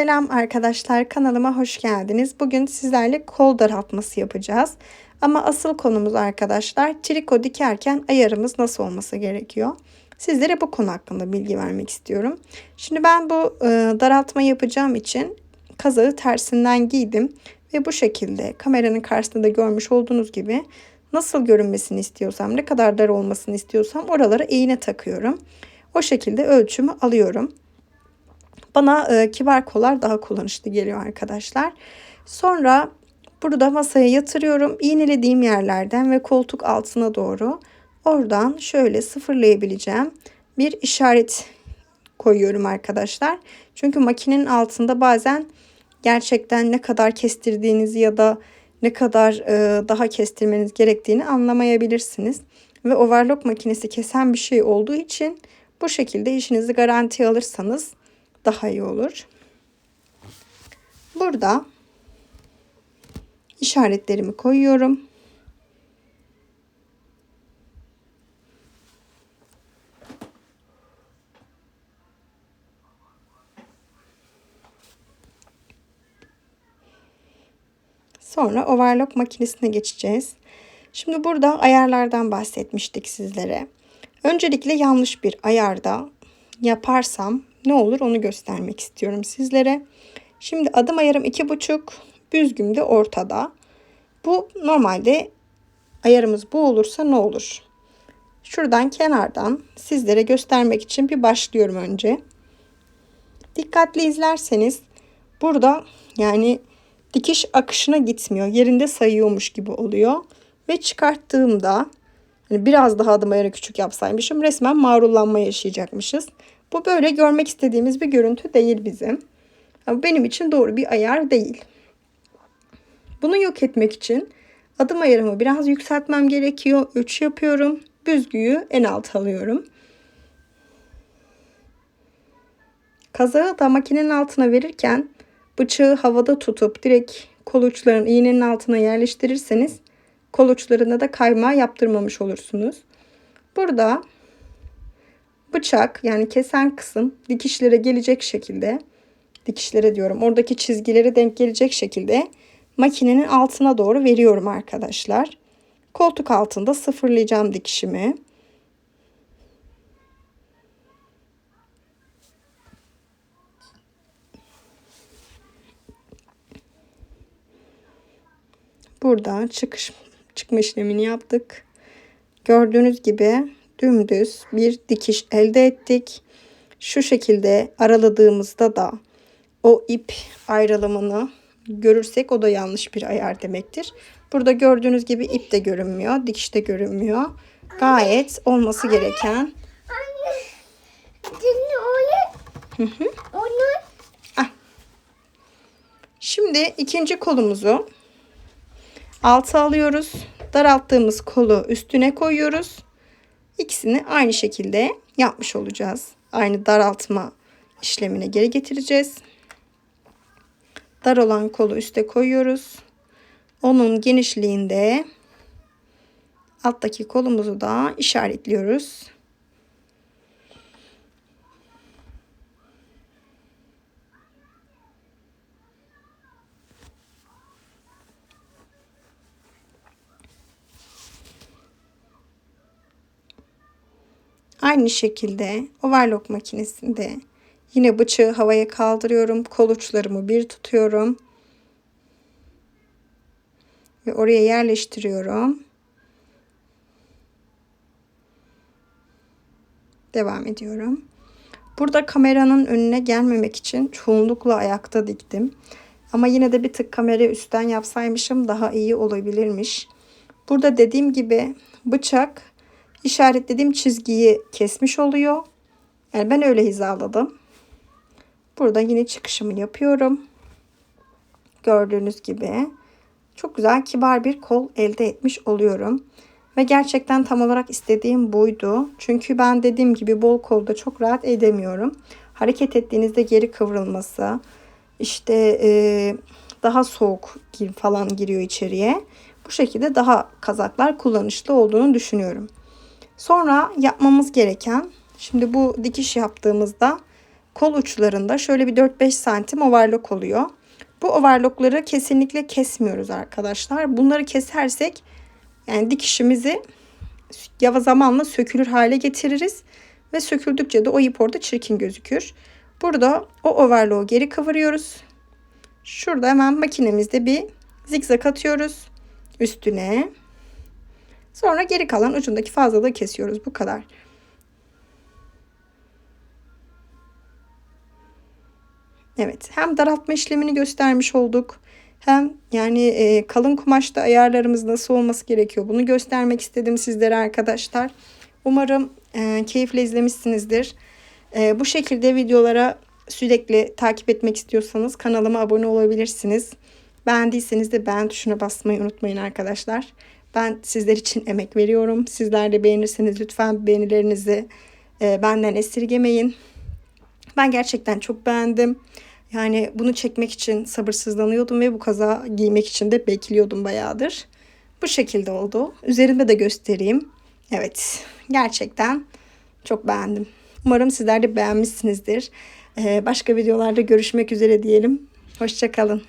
Selam arkadaşlar kanalıma hoş geldiniz. Bugün sizlerle kol daraltması yapacağız. Ama asıl konumuz arkadaşlar triko dikerken ayarımız nasıl olması gerekiyor. Sizlere bu konu hakkında bilgi vermek istiyorum. Şimdi ben bu e, daraltma yapacağım için kazağı tersinden giydim. Ve bu şekilde kameranın karşısında da görmüş olduğunuz gibi nasıl görünmesini istiyorsam, ne kadar dar olmasını istiyorsam oralara iğne takıyorum. O şekilde ölçümü alıyorum. Bana e, kibar kollar daha kullanışlı geliyor arkadaşlar. Sonra burada masaya yatırıyorum. İğnelediğim yerlerden ve koltuk altına doğru oradan şöyle sıfırlayabileceğim bir işaret koyuyorum arkadaşlar. Çünkü makinenin altında bazen gerçekten ne kadar kestirdiğinizi ya da ne kadar e, daha kestirmeniz gerektiğini anlamayabilirsiniz. Ve overlock makinesi kesen bir şey olduğu için bu şekilde işinizi garantiye alırsanız daha iyi olur. Burada işaretlerimi koyuyorum. Sonra overlock makinesine geçeceğiz. Şimdi burada ayarlardan bahsetmiştik sizlere. Öncelikle yanlış bir ayarda yaparsam ne olur onu göstermek istiyorum sizlere. Şimdi adım ayarım 2,5 büzgüm de ortada. Bu normalde ayarımız bu olursa ne olur? Şuradan kenardan sizlere göstermek için bir başlıyorum önce. Dikkatli izlerseniz burada yani dikiş akışına gitmiyor. Yerinde sayıyormuş gibi oluyor. Ve çıkarttığımda hani biraz daha adım ayarı küçük yapsaymışım resmen mağrullanma yaşayacakmışız. Bu böyle görmek istediğimiz bir görüntü değil bizim. Benim için doğru bir ayar değil. Bunu yok etmek için adım ayarımı biraz yükseltmem gerekiyor. 3 yapıyorum. Büzgüyü en alt alıyorum. Kazağı da makinenin altına verirken bıçağı havada tutup direkt kol uçlarını iğnenin altına yerleştirirseniz kol uçlarına da kayma yaptırmamış olursunuz. Burada bıçak yani kesen kısım dikişlere gelecek şekilde dikişlere diyorum oradaki çizgilere denk gelecek şekilde makinenin altına doğru veriyorum arkadaşlar. Koltuk altında sıfırlayacağım dikişimi. Burada çıkış çıkma işlemini yaptık. Gördüğünüz gibi dümdüz bir dikiş elde ettik. Şu şekilde araladığımızda da o ip ayrılımını görürsek o da yanlış bir ayar demektir. Burada gördüğünüz gibi ip de görünmüyor, dikiş de görünmüyor. Gayet olması gereken. Hı hı. Ah. Şimdi ikinci kolumuzu alta alıyoruz. Daralttığımız kolu üstüne koyuyoruz. İkisini aynı şekilde yapmış olacağız. Aynı daraltma işlemine geri getireceğiz. Dar olan kolu üste koyuyoruz. Onun genişliğinde alttaki kolumuzu da işaretliyoruz. Aynı şekilde overlock makinesinde yine bıçağı havaya kaldırıyorum. Kol uçlarımı bir tutuyorum. Ve oraya yerleştiriyorum. Devam ediyorum. Burada kameranın önüne gelmemek için çoğunlukla ayakta diktim. Ama yine de bir tık kamerayı üstten yapsaymışım daha iyi olabilirmiş. Burada dediğim gibi bıçak işaretlediğim çizgiyi kesmiş oluyor. Yani ben öyle hizaladım. Burada yine çıkışımı yapıyorum. Gördüğünüz gibi çok güzel kibar bir kol elde etmiş oluyorum. Ve gerçekten tam olarak istediğim buydu. Çünkü ben dediğim gibi bol kolda çok rahat edemiyorum. Hareket ettiğinizde geri kıvrılması, işte e, daha soğuk falan giriyor içeriye. Bu şekilde daha kazaklar kullanışlı olduğunu düşünüyorum. Sonra yapmamız gereken, şimdi bu dikiş yaptığımızda kol uçlarında şöyle bir 4-5 santim overlock oluyor. Bu overlockları kesinlikle kesmiyoruz arkadaşlar. Bunları kesersek yani dikişimizi yava zamanla sökülür hale getiririz. Ve söküldükçe de o ip orada çirkin gözükür. Burada o overlock'u geri kıvırıyoruz. Şurada hemen makinemizde bir zikzak atıyoruz üstüne. Sonra geri kalan ucundaki fazlalığı kesiyoruz. Bu kadar. Evet hem daraltma işlemini göstermiş olduk. Hem yani e, kalın kumaşta ayarlarımız nasıl olması gerekiyor bunu göstermek istedim sizlere arkadaşlar. Umarım e, keyifle izlemişsinizdir. E, bu şekilde videolara sürekli takip etmek istiyorsanız kanalıma abone olabilirsiniz. Beğendiyseniz de beğen tuşuna basmayı unutmayın arkadaşlar. Ben sizler için emek veriyorum. Sizler de beğenirseniz lütfen beğenilerinizi e, benden esirgemeyin. Ben gerçekten çok beğendim. Yani bunu çekmek için sabırsızlanıyordum ve bu kaza giymek için de bekliyordum bayağıdır. Bu şekilde oldu. Üzerinde de göstereyim. Evet gerçekten çok beğendim. Umarım sizler de beğenmişsinizdir. Ee, başka videolarda görüşmek üzere diyelim. Hoşçakalın.